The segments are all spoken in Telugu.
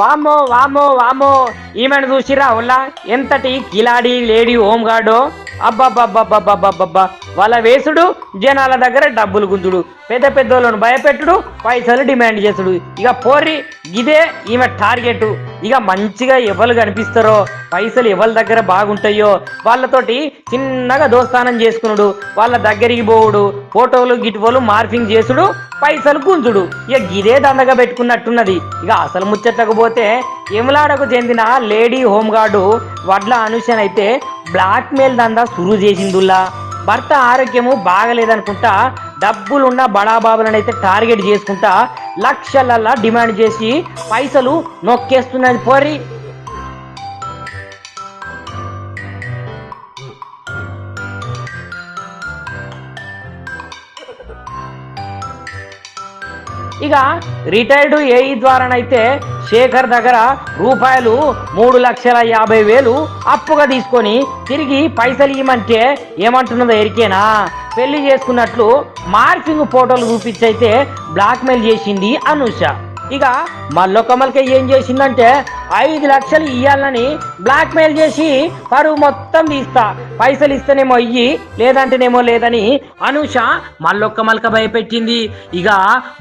వామ్మో వామో వామో ఈమెను చూసిరా ఉల్లా? ఎంతటి కిలాడి లేడీ హోమ్ గార్డో అబ్బబ్బబ్బబ్బబ్బబ్బబ్బా వాళ్ళ వేసుడు జనాల దగ్గర డబ్బులు గుంజుడు. పెద్ద పెద్దోళ్ళను భయపెట్టుడు పైసలు డిమాండ్ చేసుడు ఇక పోర్రి ఇదే ఈమె టార్గెట్. ఇక మంచిగా ఎవరు కనిపిస్తారో పైసలు ఎవరి దగ్గర బాగుంటాయో వాళ్ళతోటి చిన్నగా దోస్తానం చేసుకునుడు. వాళ్ళ దగ్గరికి పోవుడు ఫోటోలు గిటువలు మార్ఫింగ్ చేసుడు పైసలు గుంజుడు. ఇక గిదే దండగా పెట్టుకున్నట్టున్నది. ఇక అసలు ముచ్చట్లకు పోతే ఎములాడకు చెందిన లేడీ హోంగార్డు వడ్ల అనుషనైతే బ్లాక్ మెయిల్ దందా సురువు చేసిందుల్లా. భర్త ఆరోగ్యము బాగలేదనుకుంటా డబ్బులున్న బడాబాబులను అయితే టార్గెట్ చేసుకుంటా లక్షలల్లా డిమాండ్ చేసి పైసలు నొక్కేస్తున్నది పోరి ఇక రిటైర్డ్ ఏఈ ద్వారానైతే శేఖర్ దగ్గర రూపాయలు మూడు లక్షల యాభై వేలు అప్పుగా తీసుకొని తిరిగి పైసలు ఇవ్వమంటే ఏమంటున్నదో ఎరికేనా? పెళ్ళి చేసుకున్నట్లు మార్ఫింగ్ ఫోటోలు చూపించైతే బ్లాక్మెయిల్ చేసింది అనూష. ఇక మల్లొకమలకే ఏం చేసిందంటే ఐదు లక్షలు ఇవ్వాలని బ్లాక్మెయిల్ చేసి పరువు మొత్తం తీస్తా. పైసలు ఇస్తేనేమో ఇయ్యి లేదంటేనేమో లేదని అనూష మల్లొక్క మలక భయపెట్టింది. ఇక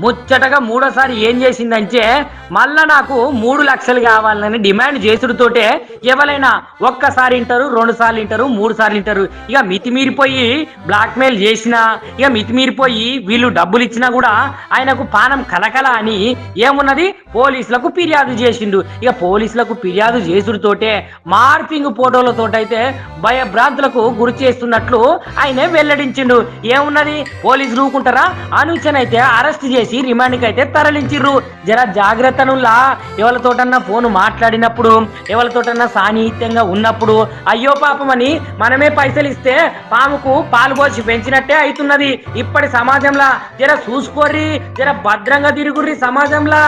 ముచ్చటగా మూడోసారి ఏం చేసిందంటే మళ్ళా నాకు మూడు లక్షలు కావాలని డిమాండ్ చేసుడుతోటే ఎవరైనా ఒక్కసారి వింటారు రెండు సార్లు వింటారు మూడు సార్లు వింటారు ఇక మితిమీరిపోయి బ్లాక్మెయిల్ చేసినా ఇక మితిమీరిపోయి వీళ్ళు డబ్బులు ఇచ్చినా కూడా ఆయనకు పానం కలకల అని ఏమున్నది? పోలీసులకు ఫిర్యాదు చేసిండు. ఇక పోలీసులకు ఫిర్యాదు చేసుడుతోటే మార్పింగ్ ఫోటోలతోటైతే భయభ్రాంతులకు గురి చేస్తున్నట్లు ఆయన వెల్లడించిండు. ఏమున్నది? పోలీసులు ఊకుంటారా అనుచనైతే అరెస్ట్ చేసి రిమాండ్కి అయితే తరలించిర్రు. జర జాగ్రత్తనులా ఎవరితోటన్నా ఫోన్ మాట్లాడినప్పుడు ఎవరితోటన్నా సాన్నిహిత్యంగా ఉన్నప్పుడు అయ్యో పాపమని మనమే పైసలు ఇస్తే పాముకు పాలు పోసి పెంచినట్టే అవుతున్నది ఇప్పటి సమాజంలో. జర చూసుకోర్రి జర భద్రంగా తిరుగుర్రి సమాజంలో.